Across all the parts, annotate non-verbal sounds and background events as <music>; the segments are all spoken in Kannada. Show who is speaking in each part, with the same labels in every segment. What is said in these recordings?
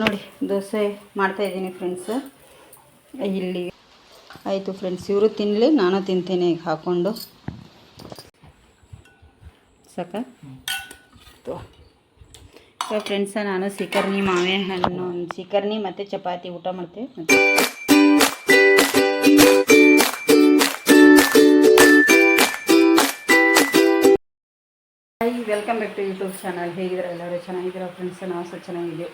Speaker 1: ನೋಡಿ, ದೋಸೆ ಮಾಡ್ತಾ ಇದ್ದೀನಿ ಫ್ರೆಂಡ್ಸ್ ಇಲ್ಲಿ ಆಯಿತು ಫ್ರೆಂಡ್ಸ್ ಇವರು ತಿನ್ನಲಿ ನಾನು ತಿಂತೀನಿ ಈಗ ಹಾಕ್ಕೊಂಡು ಸಾಕ? ಫ್ರೆಂಡ್ಸ ನಾನು ಸೀಕರ್ಣಿ ಮಾವೆ ಹಣ್ಣು ಸೀಕರ್ಣಿ ಮತ್ತು ಚಪಾತಿ ಊಟ ಮಾಡ್ತೇವೆ. Hi welcome back to YouTube channel ಹೇಗಿದ್ರೆ ಎಲ್ಲರೂ ಚೆನ್ನಾಗಿದ್ದೀರಾ? ಫ್ರೆಂಡ್ಸ್ ನಾವು ಸಹ ಚೆನ್ನಾಗಿದ್ದೀವಿ.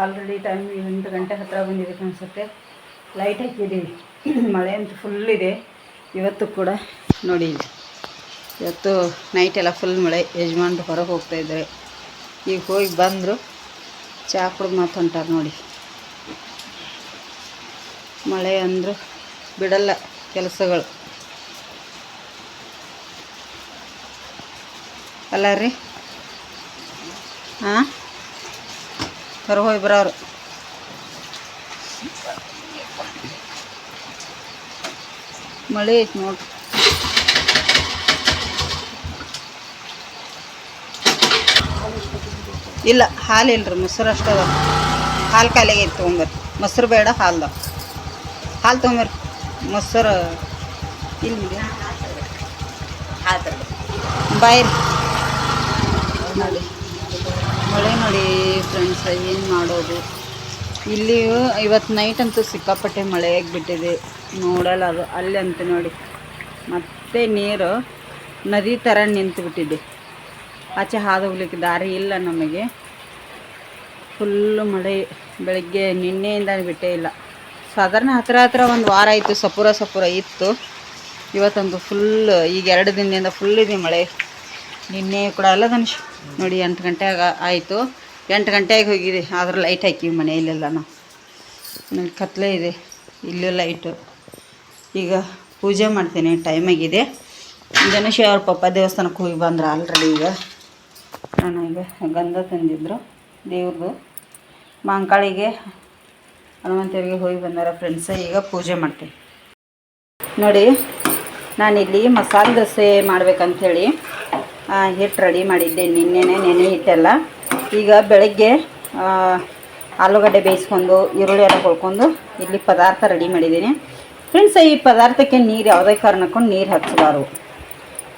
Speaker 1: ಆಲ್ರೆಡಿ ಟೈಮ್ ಎಂಟು ಗಂಟೆ ಹತ್ತಿರ ಬಂದಿದೆ ಅನಿಸುತ್ತೆ. ಲೈಟ್ ಹಾಕಿದ್ದೀವಿ. <clears throat> ಮಳೆ ಅಂತೂ ಫುಲ್ ಇದೆ. ಇವತ್ತು ಕೂಡ ನೋಡಿ ಇವತ್ತು ನೈಟ್ ಎಲ್ಲ ಫುಲ್ ಮಳೆ. ಯಜಮಾನ್ರು ಹೊರಗೆ ಹೋಗ್ತಾ ಇದ್ದಾರೆ. ಈಗ ಹೋಗಿ ಬಂದರು. ಚಹಾ ಕುಡ್ದು ಮಾತು ಹೊಂಟಾರ ನೋಡಿ. ಮಳೆ ಅಂದರು ಬಿಡಲ್ಲ ಕೆಲಸಗಳು. ಅಲ್ಲ ರೀ? ಹಾಂ ಹೊರಗೆ ಹೋಗಿ ಬರೋರು. ಮಳೆ ಐತಿ ನೋಡ್ರಿ ಇಲ್ಲ, ಹಾಲು ಇಲ್ರಿ, ಮೊಸರು ಅಷ್ಟದ ಹಾಲು ಖಾಲಿಗೆ ಐತೆ ತೊಗೊಂಬರ್ರಿ. ಮೊಸರು ಬೇಡ ಹಾಲ್ದ ಹಾಲು ತೊಗೊಂಬರ್ರಿ. ಮೊಸರು ಇಲ್ಲಿ ಬಾಯ್ ನೋಡಿ ಮಳೆ ನೋಡಿ ಫ್ರೆಂಡ್ಸ್ ಏನು ಮಾಡೋದು? ಇಲ್ಲಿ ಇವತ್ತು ನೈಟ್ ಅಂತೂ ಸಿಕ್ಕಾಪಟ್ಟೆ ಮಳೆ ಆಗಿಬಿಟ್ಟಿದೆ. ನೋಡಲ್ಲ ಅದು, ಅಲ್ಲಿ ಅಂತ ನೋಡಿ. ಮತ್ತೆ ನೀರು ನದಿ ಥರ ನಿಂತುಬಿಟ್ಟಿದೆ. ಆಚೆ ಹಾದು ಹೋಗ್ಲಿಕ್ಕೆ ದಾರಿ ಇಲ್ಲ ನಮಗೆ. ಫುಲ್ಲು ಮಳೆ, ಬೆಳಗ್ಗೆ ನಿನ್ನೆಯಿಂದ ಬಿಟ್ಟೇ ಇಲ್ಲ. ಸಾಧಾರಣ ಹತ್ರ ಹತ್ರ ಒಂದು ವಾರ ಇತ್ತು ಸಪೂರ ಸಪೂರ ಇತ್ತು. ಇವತ್ತೊಂದು ಫುಲ್ ಈಗ ಎರಡು ದಿನದಿಂದ ಫುಲ್ ಇದೆ ಮಳೆ. ನಿನ್ನೆ ಕೂಡ ಅಲ್ಲ ಧನುಷ್? ನೋಡಿ, ಎಂಟು ಗಂಟೆ ಆಯಿತು. ಎಂಟು ಗಂಟೆಗೆ ಹೋಗಿದೆ. ಆದ್ರೆ ಲೈಟ್ ಹಾಕಿವಿ ಮನೆಯಲ್ಲೆಲ್ಲ ನಾವು ನೋಡಿ ಕತ್ಲೆ ಇದೆ. ಇಲ್ಲೂ ಲೈಟು ಈಗ ಪೂಜೆ ಮಾಡ್ತೀನಿ. ಟೈಮ್ ಆಗಿದೆ. ಧನುಷ್ ಅವ್ರ ಪಪ್ಪ ದೇವಸ್ಥಾನಕ್ಕೆ ಹೋಗಿ ಬಂದ್ರೆ ಆಲ್ರೆಡಿ ಈಗ. ನಾನು ಈಗ ಗಂಧ ತಂದಿದ್ರು. ದೇವ್ರದ್ದು ಮಾಂಕಾಳಿಗೆ, ಹನುಮಂತರಿಗೆ ಹೋಗಿ ಬಂದಾರ ಫ್ರೆಂಡ್ಸ್ ಈಗ ಪೂಜೆ ಮಾಡ್ತೀನಿ ನೋಡಿ, ನಾನಿಲ್ಲಿ ಮಸಾಲೆ ದೋಸೆ ಮಾಡ್ಬೇಕಂಥೇಳಿ ಹಿಟ್ಟು ರೆಡಿ ಮಾಡಿದ್ದೆ. ನಿನ್ನೆನೆ ನೆನೆ ಹಿಟ್ಟೆಲ್ಲ. ಈಗ ಬೆಳಗ್ಗೆ ಆಲೂಗಡ್ಡೆ ಬೇಯಿಸ್ಕೊಂಡು, ಈರುಳ್ಳಿ ಎಲ್ಲ ಹೊಳ್ಕೊಂಡು ಇಲ್ಲಿ ಪದಾರ್ಥ ರೆಡಿ ಮಾಡಿದ್ದೀನಿ. ಫ್ರೆಂಡ್ಸ್, ಈ ಪದಾರ್ಥಕ್ಕೆ ನೀರು ಯಾವುದೇ ಕಾರಣಕ್ಕೂ ನೀರು ಹಚ್ಚಬಾರ್ದು.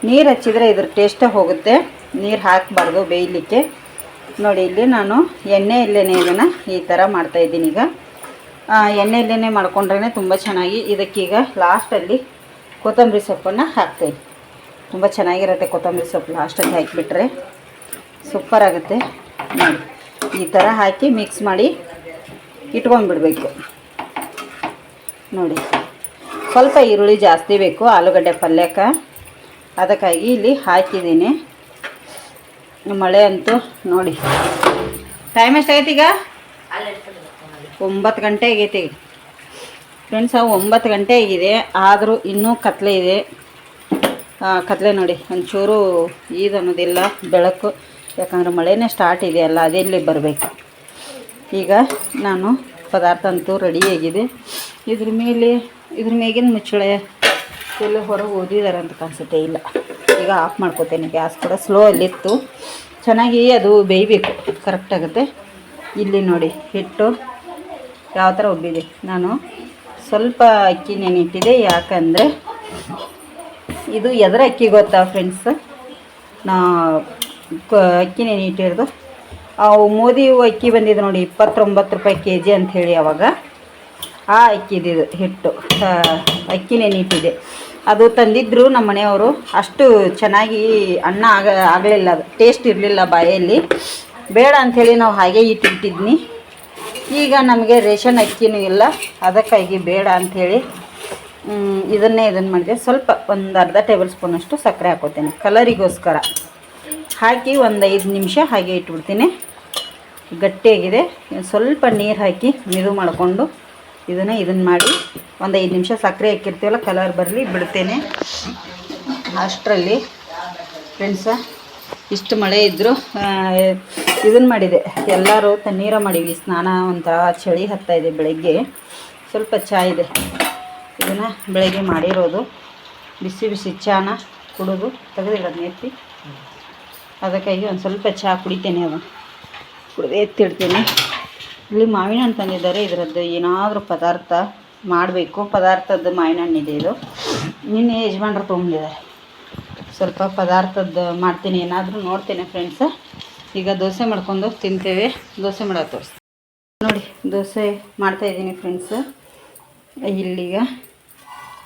Speaker 1: ನೀರು ಹಚ್ಚಿದರೆ ಇದ್ರ ಟೇಸ್ಟೇ ಹೋಗುತ್ತೆ. ನೀರು ಹಾಕಬಾರ್ದು ಬೇಯಲಿಕ್ಕೆ. ನೋಡಿ, ಇಲ್ಲಿ ನಾನು ಎಣ್ಣೆ ಇಲ್ಲೇನೆ ಇದನ್ನು ಈ ಥರ ಮಾಡ್ತಾಯಿದ್ದೀನಿ ಈಗ. ಎಣ್ಣೆ ಇಲ್ಲೇ ಮಾಡ್ಕೊಂಡ್ರೇ ತುಂಬ ಚೆನ್ನಾಗಿ ಇದಕ್ಕೀಗ ಲಾಸ್ಟಲ್ಲಿ ಕೊತ್ತಂಬರಿ ಸೊಪ್ಪನ್ನು ಹಾಕ್ತೇವೆ ತುಂಬ ಚೆನ್ನಾಗಿರುತ್ತೆ ಕೊತ್ತಂಬರಿ ಸೊಪ್ಪು ಲಾಸ್ಟಲ್ಲಿ ಹಾಕಿಬಿಟ್ರೆ. ಸೂಪರ್ ಆಗುತ್ತೆ. ನೋಡಿ, ಈ ಥರ ಹಾಕಿ ಮಿಕ್ಸ್ ಮಾಡಿ ಇಟ್ಕೊಂಡ್ಬಿಡ್ಬೇಕು. ನೋಡಿ, ಸ್ವಲ್ಪ ಈರುಳ್ಳಿ ಜಾಸ್ತಿ ಬೇಕು, ಆಲೂಗಡ್ಡೆ ಪಲ್ಯಕ್ಕೆ. ಅದಕ್ಕಾಗಿ ಇಲ್ಲಿ ಹಾಕಿದ್ದೀನಿ. ಮಳೆ ಅಂತೂ ನೋಡಿ. ಟೈಮ್ ಈಗ? ಒಂಬತ್ತು ಗಂಟೆ ಆಗೈತಿ. ಫ್ರೆಂಡ್ಸ್ ಒಂಬತ್ತು ಗಂಟೆ ಆಗಿದೆ. ಆದರೂ ಇನ್ನೂ ಕತ್ಲೆ ಇದೆ. ಕತ್ಲೆ ನೋಡಿ, ಒಂಚೂರು ಈದ್ ಅನ್ನೋದಿಲ್ಲ, ಬೆಳಕು. ಯಾಕಂದ್ರೆ ಮಳೆನೇ ಸ್ಟಾರ್ಟ್ ಇದೆಯಲ್ಲ, ಅದೆಲ್ಲಿ ಬರಬೇಕು. ಈಗ ನಾನು ಪದಾರ್ಥ ಅಂತೂ ರೆಡಿಯಾಗಿದೆ ಇದ್ರ ಮೇಲೆ, ಇದ್ರ ಮೇಗಿನ ಮುಚ್ಚಳೆ ಎಲ್ಲ ಹೊರಗೆ ಓದಿದಾರೆ ಅಂತ ಕಾಣಿಸುತ್ತೆ, ಇಲ್ಲ. ಈಗ ಆಫ್ ಮಾಡ್ಕೋತೇನೆ ಗ್ಯಾಸ್ ಕೂಡ ಸ್ಲೋ ಅಲ್ಲಿತ್ತು ಚೆನ್ನಾಗಿ ಅದು ಬೇಯಬೇಕು ಕರೆಕ್ಟ್ ಆಗುತ್ತೆ. ಇಲ್ಲಿ ನೋಡಿ, ಹಿಟ್ಟು ಯಾವ ಥರ ಒಬ್ಬಿದೆ ನಾನು ಸ್ವಲ್ಪ ಅಕ್ಕಿ ನೆನಿಟ್ಟಿದೆ ಯಾಕಂದರೆ ಇದು ಎದ್ರ ಅಕ್ಕಿ ಗೊತ್ತಾ ಫ್ರೆಂಡ್ಸ್ ನಾ ಅಕ್ಕಿ ನೆನಿಟ್ಟಿರೋದು ಅವು ಮೋದಿ ಅಕ್ಕಿ ಬಂದಿದೆ ನೋಡಿ, ಇಪ್ಪತ್ತೊಂಬತ್ತು ರೂಪಾಯಿ ಕೆ ಜಿ ಅಂಥೇಳಿ ಅವಾಗ. ಆ ಅಕ್ಕಿದಿದು ಹಿಟ್ಟು. ಅಕ್ಕಿ ನೆನಿಟ್ಟಿದೆ ಅದು ತಂದಿದ್ದರು ನಮ್ಮ ಮನೆಯವರು. ಅಷ್ಟು ಚೆನ್ನಾಗಿ ಅನ್ನ ಆಗ ಆಗಲಿಲ್ಲ ಅದು. ಟೇಸ್ಟ್ ಇರಲಿಲ್ಲ ಬಾಯಲ್ಲಿ. ಬೇಡ ಅಂಥೇಳಿ ನಾವು ಹಾಗೆ ಇಟ್ಟಿಟ್ಟಿದ್ನಿ ಈಗ ನಮಗೆ ರೇಷನ್ ಅಕ್ಕಿನೂ ಇಲ್ಲ. ಅದಕ್ಕಾಗಿ ಬೇಡ ಅಂಥೇಳಿ ಇದನ್ನೇ ಇದನ್ನು ಮಾಡಿದೆ ಸ್ವಲ್ಪ ಒಂದು ಅರ್ಧ ಟೇಬಲ್ ಸ್ಪೂನಷ್ಟು ಸಕ್ಕರೆ ಹಾಕೋತೇನೆ. ಕಲರಿಗೋಸ್ಕರ ಹಾಕಿ ಒಂದು ಐದು ನಿಮಿಷ ಹಾಗೆ ಇಟ್ಬಿಡ್ತೀನಿ. ಗಟ್ಟಿಯಾಗಿದೆ. ಸ್ವಲ್ಪ ನೀರು ಹಾಕಿ ಮಿದು ಮಾಡಿಕೊಂಡು ಇದನ್ನು ಇದನ್ನು ಮಾಡಿ ಒಂದು ಐದು ನಿಮಿಷ ಸಕ್ಕರೆ ಹಾಕಿರ್ತೀವಲ್ಲ ಕಲರ್ ಬರಲಿ ಬಿಡ್ತೇನೆ. ಅಷ್ಟರಲ್ಲಿ ಫ್ರೆಂಡ್ಸ ಇಷ್ಟು ಮಳೆ ಇದ್ದರೂ ಇದನ್ನು ಮಾಡಿದೆ. ಎಲ್ಲರೂ ತಣ್ಣೀರ ಮಾಡೀವಿ. ಸ್ನಾನ ಒಂಥರ ಚಳಿ ಹತ್ತಾಯಿದೆ ಬೆಳಗ್ಗೆ. ಸ್ವಲ್ಪ ಚಹಾ ಇದೆ. ಇದನ್ನು ಬೆಳಗ್ಗೆ ಮಾಡಿರೋದು. ಬಿಸಿ ಬಿಸಿ ಚಾನ ಕುಡಿದು ತೆಗೆದಿಡೋದು ಎತ್ತಿ. ಅದಕ್ಕಾಗಿ ಒಂದು ಸ್ವಲ್ಪ ಚಹಾ ಕುಡಿತೇನೆ ಅದು. ಕುಡಿದು ಎತ್ತಿಡ್ತೀನಿ ಇಲ್ಲಿ ಮಾವಿನ ಹಣ್ಣು ತಂದಿದ್ದಾರೆ. ಇದರದ್ದು ಏನಾದರೂ ಪದಾರ್ಥ ಮಾಡಬೇಕು. ಪದಾರ್ಥದ ಮಾವಿನ ಹಣ್ಣಿದೆ ಇದು. ನಿನ್ನೆ ಯಜಮಾನ್ರು ತೊಗೊಂಡಿದ್ದಾರೆ. ಸ್ವಲ್ಪ ಪದಾರ್ಥದ್ದು ಮಾಡ್ತೀನಿ. ಏನಾದರೂ ನೋಡ್ತೇನೆ ಫ್ರೆಂಡ್ಸ ಈಗ ದೋಸೆ ಮಾಡ್ಕೊಂಡು ತಿಂತೇವೆ. ದೋಸೆ ಮಾಡೋದು ತೋರಿಸ್ತೀನಿ. ನೋಡಿ, ದೋಸೆ ಮಾಡ್ತಾಯಿದ್ದೀನಿ ಫ್ರೆಂಡ್ಸ್ ಇಲ್ಲಿಗ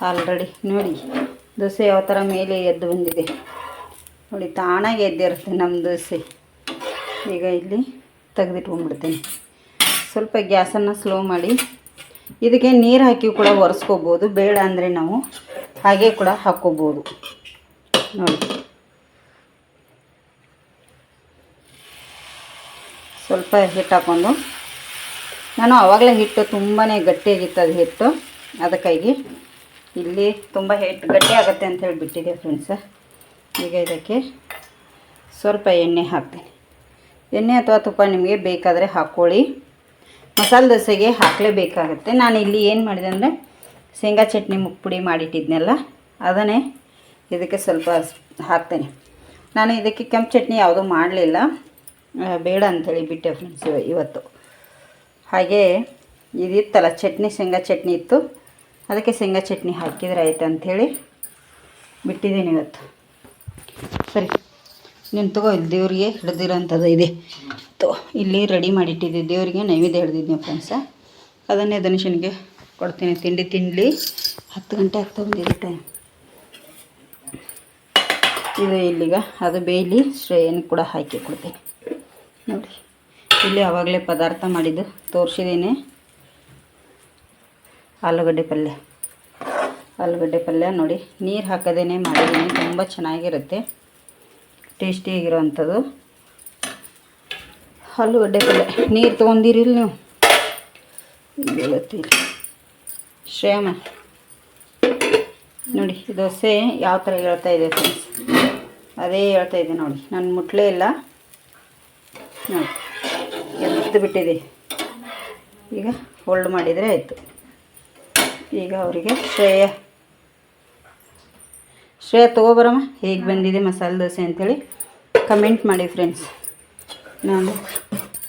Speaker 1: ಆಲ್ರೆಡಿ. ನೋಡಿ, ದೋಸೆ ಯಾವ ಥರ ಮೇಲೆ ಎದ್ದು ಬಂದಿದೆ. ನೋಡಿ, ತಾನಾಗೆ ಎದ್ದಿರುತ್ತೆ ನಮ್ಮ ದೋಸೆ. ಈಗ ಇಲ್ಲಿ ತೆಗೆದಿಟ್ಕೊಂಡ್ಬಿಡ್ತೀನಿ. ಸ್ವಲ್ಪ ಗ್ಯಾಸನ್ನು ಸ್ಲೋ ಮಾಡಿ. ಇದಕ್ಕೆ ನೀರು ಹಾಕಿ ಕೂಡ ಒರೆಸ್ಕೋಬೋದು. ಬೇಡ ಅಂದರೆ ನಾವು ಹಾಗೆ ಕೂಡ ಹಾಕ್ಕೋಬೋದು. ನೋಡಿ. ಸ್ವಲ್ಪ ಹಿಟ್ಟು ಹಾಕ್ಕೊಂಡು. ನಾನು ಆವಾಗಲೇ ಹಿಟ್ಟು ತುಂಬಾ ಗಟ್ಟಿಯಾಗಿತ್ತು ಅದು ಹಿಟ್ಟು. ಅದಕ್ಕಾಗಿ ಇಲ್ಲಿ ತುಂಬ ಹೆಟ್ ಗಟ್ಟಿ ಆಗುತ್ತೆ ಅಂತ ಹೇಳಿ ಬಿಟ್ಟಿದೆ ಫ್ರೆಂಡ್ಸ ಈಗ ಇದಕ್ಕೆ ಸ್ವಲ್ಪ ಎಣ್ಣೆ ಹಾಕ್ತೀನಿ. ಎಣ್ಣೆ ಅಥವಾ ತುಪ್ಪ ನಿಮಗೆ ಬೇಕಾದರೆ ಹಾಕ್ಕೊಳ್ಳಿ ಮಸಾಲೆ ದೋಸೆಗೆ ಹಾಕಲೇಬೇಕಾಗತ್ತೆ. ನಾನು ಇಲ್ಲಿ ಏನು ಮಾಡಿದೆ ಅಂದರೆ ಶೇಂಗಾ ಚಟ್ನಿ ಮುಪ್ಪುಡಿ ಮಾಡಿಟ್ಟಿದ್ನಲ್ಲ, ಅದನ್ನೇ ಇದಕ್ಕೆ ಸ್ವಲ್ಪ ಹಾಕ್ತೇನೆ. ನಾನು ಇದಕ್ಕೆ ಕೆಂಪು ಚಟ್ನಿ ಯಾವುದೂ ಮಾಡಲಿಲ್ಲ. ಬೇಡ ಅಂಥೇಳಿ ಬಿಟ್ಟೆ ಫ್ರೆಂಡ್ಸ್ ಇವತ್ತು. ಹಾಗೆ ಇದಿತ್ತಲ್ಲ, ಚಟ್ನಿ, ಶೇಂಗಾ ಚಟ್ನಿ ಇತ್ತು. ಅದಕ್ಕೆ ಶೇಂಗಾ ಚಟ್ನಿ ಹಾಕಿದ್ರೆ ಆಯ್ತು ಅಂಥೇಳಿ ಬಿಟ್ಟಿದ್ದೀನಿ ಇವತ್ತು. ಸರಿ, ನೀನು ತಗೋ, ಇಲ್ಲಿ ದೇವ್ರಿಗೆ ಹಿಡ್ದಿರೋಂಥದ್ದು ಇದೆ. ತೋ, ಇಲ್ಲಿ ರೆಡಿ ಮಾಡಿಟ್ಟಿದ್ದೆ ದೇವರಿಗೆ ನೈವೇದ್ಯ ಹಿಡ್ದಿದ್ದೀನಿ ಫ್ರೆಂಡ್ಸ ಅದನ್ನೇ ಧನುಷನಿಗೆ ಕೊಡ್ತೀನಿ, ತಿಂಡಿ ತಿನ್ನಲಿ ಹತ್ತು ಗಂಟೆ ಆಗ್ತಾ ಬಂದಿದೆ ಟೈಮ್ ಇದು ಇಲ್ಲಿಗ, ಅದು ಬೇಯಲಿ, ಶ್ರೇಯನ್ನು ಕೂಡ ಹಾಕಿ ಕೊಡ್ತೀನಿ. ನೋಡಿ, ಇಲ್ಲಿ ಆವಾಗಲೇ ಪದಾರ್ಥ ಮಾಡಿದ್ದು, ತೋರಿಸಿದ್ದೀನಿ. ಆಲೂಗಡ್ಡೆ ಪಲ್ಯ. ಆಲೂಗಡ್ಡೆ ಪಲ್ಯ ನೋಡಿ, ನೀರು ಹಾಕದೇನೆ ಮಾಡಿದ್ದೀನಿ, ತುಂಬ ಚೆನ್ನಾಗಿರುತ್ತೆ ಟೇಸ್ಟಿಯಾಗಿರೋವಂಥದ್ದು ಆಲೂಗಡ್ಡೆ ಪಲ್ಯ, ನೀರು ತೊಗೊಂಡಿರಿಲ್ಲ ನೀವು? ಹೇಳುತ್ತೀರಿ ಶ್ರೇಮ ನೋಡಿ ದೋಸೆ ಯಾವ ಥರ ಹೇಳ್ತಾ ಇದೆ ಫ್ರೆಂಡ್ಸ್ ಅದೇ ಹೇಳ್ತಾ ಇದೆ ನೋಡಿ, ನಾನು ಮುಟ್ಲೇ ಇಲ್ಲ. ನೋಡಿ ಎದ್ದು ಬಿಟ್ಟಿದೆ ಈಗ ಹೋಲ್ಡ್ ಮಾಡಿದರೆ ಆಯಿತು. ಈಗ ಅವರಿಗೆ ಶ್ರೇಯ. ಶ್ರೇಯ ತೊಗೊಬರಮ್ಮ ಹೇಗೆ ಬಂದಿದೆ ಮಸಾಲೆ ದೋಸೆ ಅಂಥೇಳಿ ಕಮೆಂಟ್ ಮಾಡಿ ಫ್ರೆಂಡ್ಸ್ ನಾನು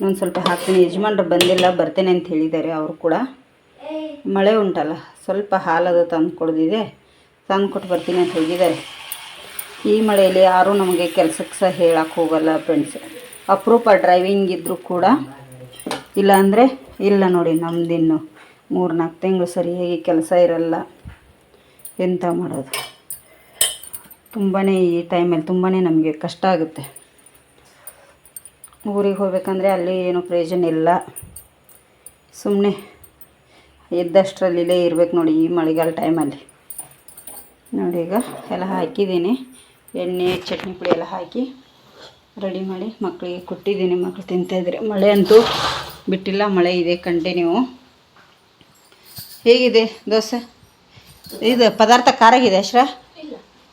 Speaker 1: ನಾನು ಸ್ವಲ್ಪ ಹಾಕ್ತೀನಿ. ಯಜಮಾನ್ರು ಬಂದಿಲ್ಲ, ಬರ್ತೇನೆ ಅಂತ ಹೇಳಿದ್ದಾರೆ ಅವರು ಕೂಡ. ಮಳೆ ಉಂಟಲ್ಲ, ಸ್ವಲ್ಪ ಹಾಲದು ತಂದು ಕೊಡ್ದಿದೆ. ತಂದು ಕೊಟ್ಟು ಬರ್ತೀನಿ ಅಂತ ಹೋಗಿದ್ದಾರೆ ಈ ಮಳೆಯಲ್ಲಿ ಯಾರೂ ನಮಗೆ ಕೆಲಸಕ್ಕೆ ಸಹ ಹೇಳಕ್ಕೆ ಹೋಗಲ್ಲ ಫ್ರೆಂಡ್ಸ್ ಅಪರೂಪ ಡ್ರೈವಿಂಗ್ ಇದ್ದರೂ ಕೂಡ ಇಲ್ಲ ಅಂದರೆ ಇಲ್ಲ ನೋಡಿ ನಮ್ಮದಿನ್ನು ಮೂರು ನಾಲ್ಕು ತಿಂಗಳು ಸರಿಯಾಗಿ ಕೆಲಸ ಇರಲ್ಲ. ಎಂತ ಮಾಡೋದು? ತುಂಬಾ ಈ ಟೈಮಲ್ಲಿ ತುಂಬಾ ನಮಗೆ ಕಷ್ಟ ಆಗುತ್ತೆ. ಊರಿಗೆ ಹೋಗ್ಬೇಕಂದ್ರೆ ಅಲ್ಲಿ ಏನೂ ಪ್ರಯೋಜನ ಇಲ್ಲ. ಸುಮ್ಮನೆ ಇದ್ದಷ್ಟರಲ್ಲಿಲೇ ಇರಬೇಕು ನೋಡಿ ಈ ಮಳೆಗಾಲ ಟೈಮಲ್ಲಿ. ನೋಡಿ ಈಗ ಎಲ್ಲ ಹಾಕಿದ್ದೀನಿ. ಎಣ್ಣೆ, ಚಟ್ನಿ ಪುಡಿ ಎಲ್ಲ ಹಾಕಿ ರೆಡಿ ಮಾಡಿ ಮಕ್ಕಳಿಗೆ ಕೊಟ್ಟಿದ್ದೀನಿ. ಮಕ್ಕಳು ತಿಂತಾಯಿದ್ರೆ ಮಳೆ ಅಂತೂ ಬಿಟ್ಟಿಲ್ಲ, ಮಳೆ ಇದೆ ಕಂಟಿನ್ಯೂ. ಹೇಗಿದೆ ದೋಸೆ? ಇದು ಪದಾರ್ಥ ಖಾರಾಗಿದೆ ಅಶ್ರ?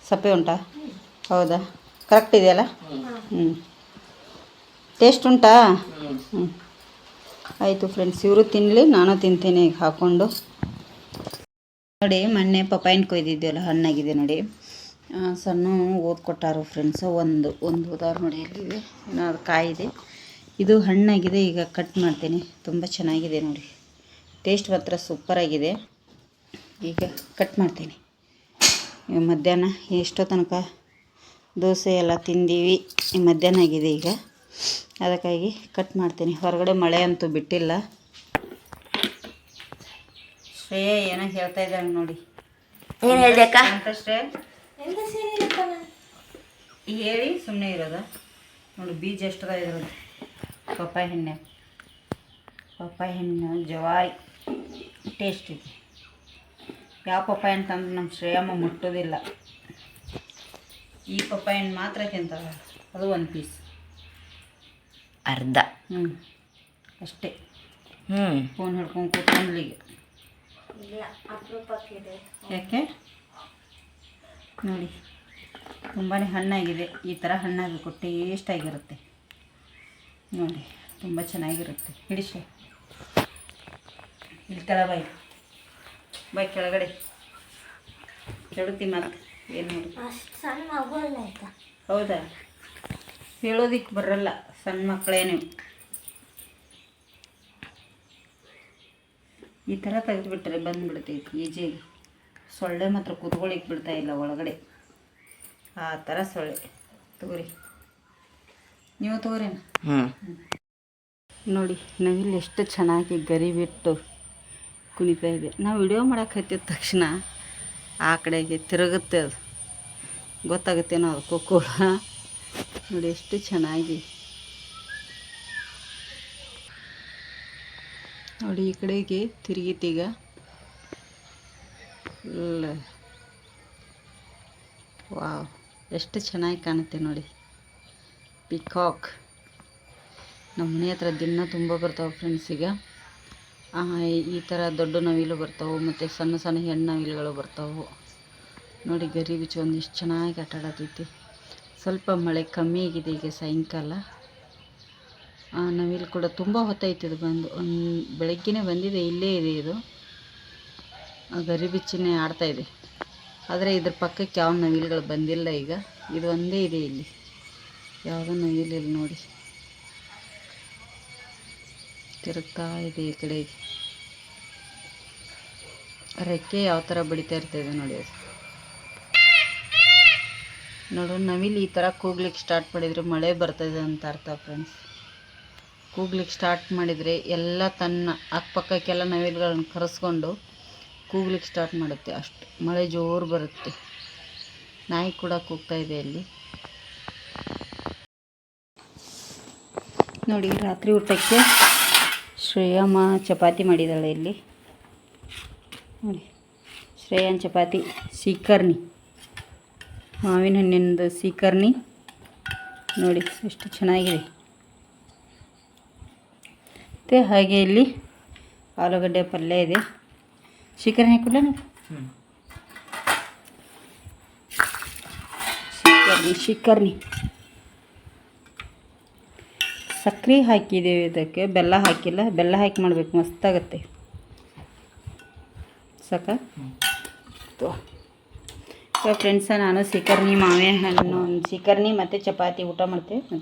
Speaker 1: ಸಪ್ಪೆ ಉಂಟಾ? ಹೌದಾ? ಕರೆಕ್ಟ್ ಇದೆಯಲ್ಲ? ಹ್ಞೂ ಟೇಸ್ಟ್ ಉಂಟಾ? ಹ್ಞೂ ಆಯಿತು ಫ್ರೆಂಡ್ಸ್ ಇವರು ತಿನ್ನಲಿ ನಾನು ತಿಂತೀನಿ ಈಗ ಹಾಕ್ಕೊಂಡು ನೋಡಿ ಮೊನ್ನೆ ಪಪಾಯಿನ ಕೊಯ್ದಿದ್ದೀವಲ್ಲ ಹಣ್ಣಾಗಿದೆ ನೋಡಿ. ಸಣ್ಣ ಓದ್ಕೊಟ್ಟಾರು ಫ್ರೆಂಡ್ಸ್ ಒಂದು ಒಂದು ಉದಾಹರಣೆ ನೋಡಿ ಅದು ಕಾಯಿದೆ. ಇದು ಹಣ್ಣಾಗಿದೆ ಈಗ ಕಟ್ ಮಾಡ್ತೀನಿ. ತುಂಬ ಚೆನ್ನಾಗಿದೆ ನೋಡಿ. ಟೇಸ್ಟ್ ಮಾತ್ರ ಸೂಪರಾಗಿದೆ ಈಗ ಕಟ್ ಮಾಡ್ತೀನಿ. ಈಗ ಮಧ್ಯಾಹ್ನ ಎಷ್ಟೋ ತನಕ ದೋಸೆ ಎಲ್ಲ ತಿಂದೀವಿ. ಈ ಮಧ್ಯಾಹ್ನ ಆಗಿದೆ ಈಗ. ಅದಕ್ಕಾಗಿ ಕಟ್ ಮಾಡ್ತೀನಿ. ಹೊರಗಡೆ ಮಳೆ ಅಂತೂ ಬಿಟ್ಟಿಲ್ಲ. ಶ್ರೇಯ ಏನೋ ಹೇಳ್ತಾ ಇದ್ದಾಳೆ ನೋಡಿ.
Speaker 2: ಏನು
Speaker 1: ಶ್ರೇಯ? ಹೇಳಿ ಸುಮ್ಮನೆ ಇರೋದ? ನೋಡಿ ಬೀಜ ಎಷ್ಟದ ಇರೋದು? ಪಪ್ಪಾಯ ಹೆಣ್ಣೆ ಪಪ್ಪಾಯ ಹೆಣ್ಣು ಜವಾರಿ. ಟೇಸ್ಟ್. ಇದೆ ಯಾವ ಪಪ್ಪಾಯ ಅಂತಂದ್ರೆ ನಮ್ಮ ಶ್ರೇಯಮ್ಮ ಮುಟ್ಟೋದಿಲ್ಲ. ಈ ಪಪ್ಪಾಯನ್ನು ಮಾತ್ರ ತಿಂತಾರ. ಅದು ಒಂದು ಪೀಸ್
Speaker 2: ಅರ್ಧ.
Speaker 1: ಹ್ಞೂ ಅಷ್ಟೇ.
Speaker 2: ಹ್ಞೂ
Speaker 1: ಫೋನ್ ಹಿಡ್ಕೊಂಡು ಕೂತ್ಕೊಂಡ್ಲಿಗೆ ಯಾಕೆ? ನೋಡಿ ತುಂಬಾ ಹಣ್ಣಾಗಿದೆ. ಈ ಥರ ಹಣ್ಣಾಗಬೇಕು ಟೇಸ್ಟಾಗಿರುತ್ತೆ ನೋಡಿ ತುಂಬ ಚೆನ್ನಾಗಿರುತ್ತೆ. ಹಿಡಿಸಿ ಇಲ್ಲಿ ಕೆಳ ಬಾಯ್ ಬಾಯ್ ಕೆಳಗಡೆ. ಕೆಡುತ್ತಿ ಮತ್ತೆ ಏನು ನೋಡಿ. ಹೌದಾ? ಹೇಳೋದಿಕ್ಕೆ ಬರಲ್ಲ. ಸಣ್ಣ ಮಕ್ಕಳೇನು ನೀವು. ಈ ಥರ ತೆಗೆದುಬಿಟ್ರೆ ಬಂದುಬಿಡ್ತೈತಿ ಈಜಿಯಾಗಿ ಸೊಳ್ಳೆ ಮಾತ್ರ ಕೂತ್ಕೊಳ್ಳಿಕ್ಕೆ ಬಿಡ್ತಾ ಇಲ್ಲ ಒಳಗಡೆ. ಆ ಥರ ಸೊಳ್ಳೆ. ತಗೋರಿ. ನೀವು ತಗೋರಿ
Speaker 2: ಹ್ಞೂ
Speaker 1: ನೋಡಿ ನವಿಲು ಎಷ್ಟು ಚೆನ್ನಾಗಿ ಗರಿ ಬಿಟ್ಟು ಕುಣಿತಾ ಇದೆ ನಾವು ವಿಡಿಯೋ ಮಾಡೋಕೆ ಹತ್ತಿದ ತಕ್ಷಣ ಆ ಕಡೆಗೆ ತಿರುಗುತ್ತೆ ಅದು. ಗೊತ್ತಾಗುತ್ತೇನೋ ಅದು ಕೊಕ್ಕೋಳ. ನೋಡಿ ಎಷ್ಟು ಚೆನ್ನಾಗಿ. ನೋಡಿ ಈ ಕಡೆಗೆ ತಿರುಗಿತೀಗ ಇಲ್ಲ ವಾವ್ ಎಷ್ಟು ಚೆನ್ನಾಗಿ ಕಾಣುತ್ತೆ ನೋಡಿ. ಪಿಕಾಕ್ ನಮ್ಮ ಮನೆ ಹತ್ರ ದಿನ ತುಂಬ ಬರ್ತಾವೆ ಫ್ರೆಂಡ್ಸ್ ಈಗ. ಈ ಥರ ದೊಡ್ಡ ನವಿಲು ಬರ್ತಾವೆ ಮತ್ತು ಸಣ್ಣ ಸಣ್ಣ ಹೆಣ್ಣು ನವಿಲುಗಳು ಬರ್ತಾವೆ. ನೋಡಿ ಗರಿ ಬಿಚ್ಚಿ ಒಂದಿಷ್ಟು ಚೆನ್ನಾಗಿ ಆಟ ಆಡತೈತಿ ಸ್ವಲ್ಪ ಮಳೆ ಕಮ್ಮಿ ಆಗಿದೆ ಈಗ ಸಾಯಂಕಾಲ. ಆ, ನವಿಲು ಕೂಡ ತುಂಬ ಇದು ಬಂದು. ಒಂದು ಬೆಳಗ್ಗೆನೇ ಬಂದಿದೆ ಇಲ್ಲೇ ಇದೆ ಇದು. ಆ, ಗರಿ ಬಿಚ್ಚಿನೇ ಆಡ್ತಾಯಿದೆ ಆದರೆ ಇದ್ರ ಪಕ್ಕಕ್ಕೆ ಯಾವ ನವಿಲುಗಳು ಬಂದಿಲ್ಲ ಈಗ. ಇದು ಒಂದೇ ಇದೆ ಇಲ್ಲಿ. ಯಾವುದೋ ಇಲ್ಲಿ ನೋಡಿ. ತಿರುಗ್ತಾ ಇದೆ ಈ ಕಡೆ? ರೆಕ್ಕೆ ಯಾವ ಥರ ಬಡಿತಾ ಇರ್ತದೆ ನೋಡಿ. ಅದು ನೋಡು, ನವಿಲು ಈ ಥರ ಕೂಗ್ಲಿಕ್ಕೆ ಸ್ಟಾರ್ಟ್ ಮಾಡಿದರೆ ಮಳೆ ಬರ್ತದೆ ಅಂತ ಅರ್ಥ ಫ್ರೆಂಡ್ಸ್ ಕೂಗ್ಲಿಕ್ಕೆ ಸ್ಟಾರ್ಟ್ ಮಾಡಿದರೆ ಎಲ್ಲ ತನ್ನ ಅಕ್ಕಪಕ್ಕಕ್ಕೆಲ್ಲ ನವಿಲುಗಳನ್ನು ಕರೆಸ್ಕೊಂಡು ಕೂಗ್ಲಿಕ್ಕೆ ಸ್ಟಾರ್ಟ್ ಮಾಡುತ್ತೆ. ಅಷ್ಟು ಮಳೆ ಜೋರು ಬರುತ್ತೆ. ನಾಯಿ ಕೂಡ ಕೂಗ್ತಾ ಇದೆ ಅಲ್ಲಿ ನೋಡಿ, ರಾತ್ರಿ ಊಟಕ್ಕೆ ಶ್ರೇಯಮ್ಮ ಚಪಾತಿ ಮಾಡಿದ್ದಾಳೆ ಇಲ್ಲಿ. ನೋಡಿ, ಶ್ರೇಯನ್ ಚಪಾತಿ, ಸೀಕರ್ಣಿ. ಮಾವಿನ ಹಣ್ಣಿನದು ಸೀಕರ್ಣಿ. ನೋಡಿ, ಎಷ್ಟು ಚೆನ್ನಾಗಿದೆ. ಮತ್ತು ಹಾಗೆ ಇಲ್ಲಿ ಆಲೂಗಡ್ಡೆ ಪಲ್ಯ ಇದೆ. ಸೀಕರ್ಣಿ ಹಾಕಿಲ್ಲ ಸೀಕರ್ಣಿ ಶಿಕರ್ಣಿ ಸಕ್ಕರೆ ಹಾಕಿದ್ದೇವೆ ಇದಕ್ಕೆ. ಬೆಲ್ಲ ಹಾಕಿಲ್ಲ. ಬೆಲ್ಲ ಹಾಕಿ ಮಾಡಬೇಕು. ಮಸ್ತಾಗತ್ತೆ. ಸಾಕ? ಫ್ರೆಂಡ್ಸ ನಾನು ಸೀಕರ್ಣಿ ಮಾವೆ ಹಣ್ಣು ಸೀಕರ್ಣಿ ಮತ್ತು ಚಪಾತಿ ಊಟ ಮಾಡ್ತೇವೆ.